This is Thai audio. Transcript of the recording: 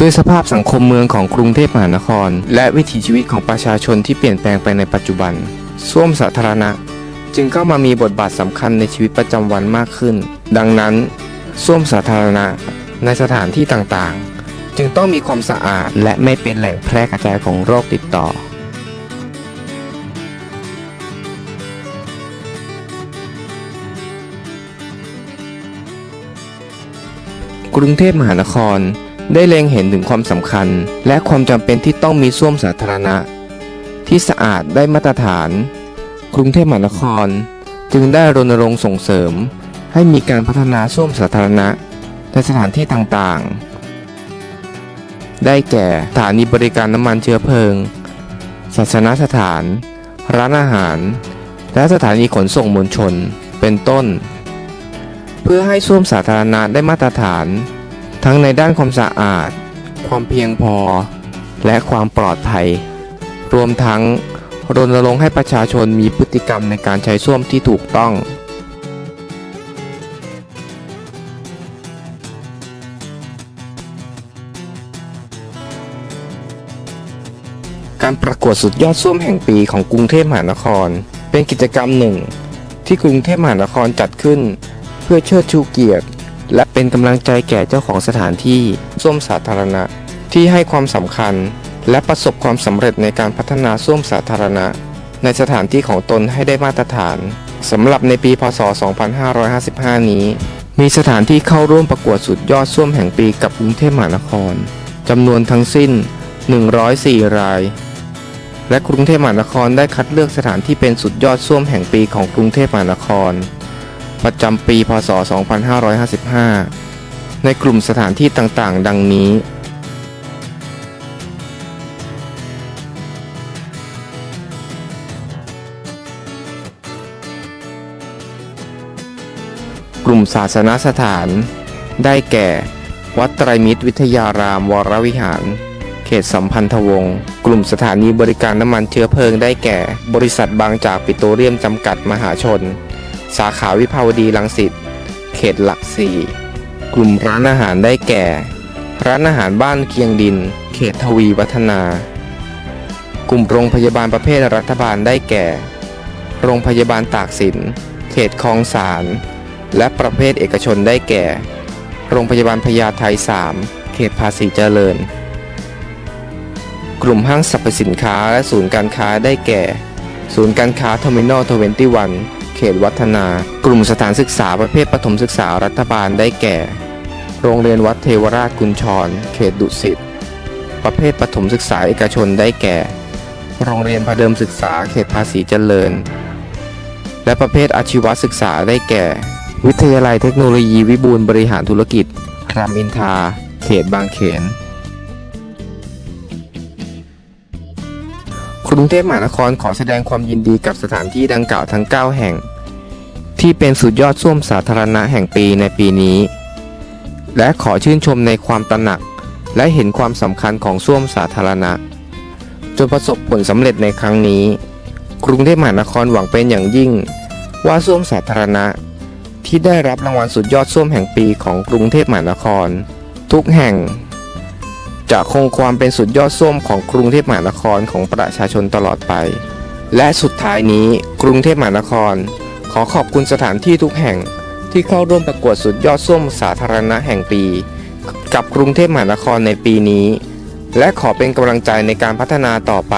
ด้วยสภาพสังคมเมืองของกรุงเทพมหานคร และวิถีชีวิตของประชาชนที่เปลี่ยนแปลงไปในปัจจุบันส้วมสาธารณะ จึงเข้ามามีบทบาทสำคัญในชีวิตประจำวันมากขึ้น ดังนั้นส้วมสาธารณะในสถานที่ต่างๆ จึงต้องมีความสะอาดและไม่เป็นแหล่งแพร่กระจายของโรคติดต่อ กรุงเทพมหานคร ได้เล็งเห็นถึงความสำคัญ และความจำเป็นที่ต้องมีส้วมสาธารณะ ที่สะอาดได้มาตรฐาน กรุงเทพมหานคร จึงได้รณรงค์ส่งเสริม ให้มีการพัฒนาส้วมสาธารณะในสถานที่ต่างๆ ได้แก่สถานีบริการน้ำมันเชื้อเพลิง ศาสนสถาน ร้านอาหาร และสถานีขนส่งมวลชน เป็นต้น เพื่อให้ส้วมสาธารณะได้มาตรฐาน ทั้งในด้านความสะอาด ความเพียงพอ และความปลอดภัย รวมทั้งรณรงค์ให้ประชาชนมีพฤติกรรมในการใช้ส้วมที่ถูกต้องการประกวดสุดยอดส้วมแห่งปีของกรุงเทพมหานคร เป็นกิจกรรมหนึ่ง ที่กรุงเทพมหานครจัดขึ้น เพื่อเชิดชูเกียรติ และเป็นกำลังใจแก่เจ้าของสถานที่ส้วมสาธารณะ ที่ให้ความสำคัญ และประสบความสำเร็จในการพัฒนาส้วมสาธารณะ ในสถานที่ของตนให้ได้มาตรฐานสำหรับในปีพศ 2555 นี้ มีสถานที่เข้าร่วมประกวดสุดยอดส้วมแห่งปีกับกรุงเทพมหานครจำนวนทั้งสิ้น 104 ราย และกรุงเทพมหานครได้คัดเลือกสถานที่เป็นสุดยอดส้วมแห่งปีของกรุงเทพมหานคร ประจำปีพศ 2555 ในกลุ่มสถานที่ต่างๆ ดังนี้ กลุ่มศาสนสถาน ได้แก่ วัดไตรมิตรวิทยารามวรวิหารเขตสัมพันธวงศ์กลุ่มสถานีบริการน้ำมันเชื้อเพลิงได้แก่ บริษัทบางจากปิโตรเลียมจำกัดมหาชน สาขาวิภาวดีรังสิต เขตหลักสี่กลุ่มร้านอาหารได้แก่ ร้านอาหารบ้านเคียงดิน เขตทวีวัฒนา กลุ่มโรงพยาบาลประเภทรัฐบาลได้แก่ โรงพยาบาลตากสิน เขตคลองสาร และประเภทเอกชนได้แก่ โรงพยาบาลพญาไท3เขตภาษีเจริญ กลุ่มห้างสรรพสินค้าและศูนย์การค้าได้แก่ ศูนย์การค้าเทอร์มินอลทเวนตี้วัน เขตวัฒนา กลุ่มสถานศึกษาประเภทประถมศึกษารัฐบาลได้แก่ โรงเรียนวัดเทวราชกุญชร เขตดุสิต ประเภทประถมศึกษาเอกชนได้แก่ โรงเรียนพระเดิมศึกษาเขตภาษีเจริญ และประเภทอาชีวศึกษาได้แก่ วิทยาลัยเทคโนโลยีวิบูลบริหารธุรกิจรามอินทา เขตบางเขน กรุงเทพมหานครขอแสดงความยินดีกับสถานที่ดังกล่าวทั้ง 9 แห่ง ที่เป็นสุดยอดส้วมสาธารณะแห่งปีในปีนี้ และขอชื่นชมในความตระหนัก และเห็นความสำคัญของส้วมสาธารณะ จนประสบผลสำเร็จในครั้งนี้ กรุงเทพมหานครหวังเป็นอย่างยิ่ง ว่าส้วมสาธารณะ ที่ได้รับรางวัลสุดยอดส้วมแห่งปีของกรุงเทพมหานคร ทุกแห่ง จะคงความเป็นสุดยอดส้มของกรุงเทพมหานครของประชาชนตลอดไป และสุดท้ายนี้กรุงเทพมหานคร ขอขอบคุณสถานที่ทุกแห่งที่เข้าร่วมประกวดสุดยอดส้มสาธารณะแห่งปี กับกรุงเทพมหานครในปีนี้ และขอเป็นกำลังใจในการพัฒนาต่อไป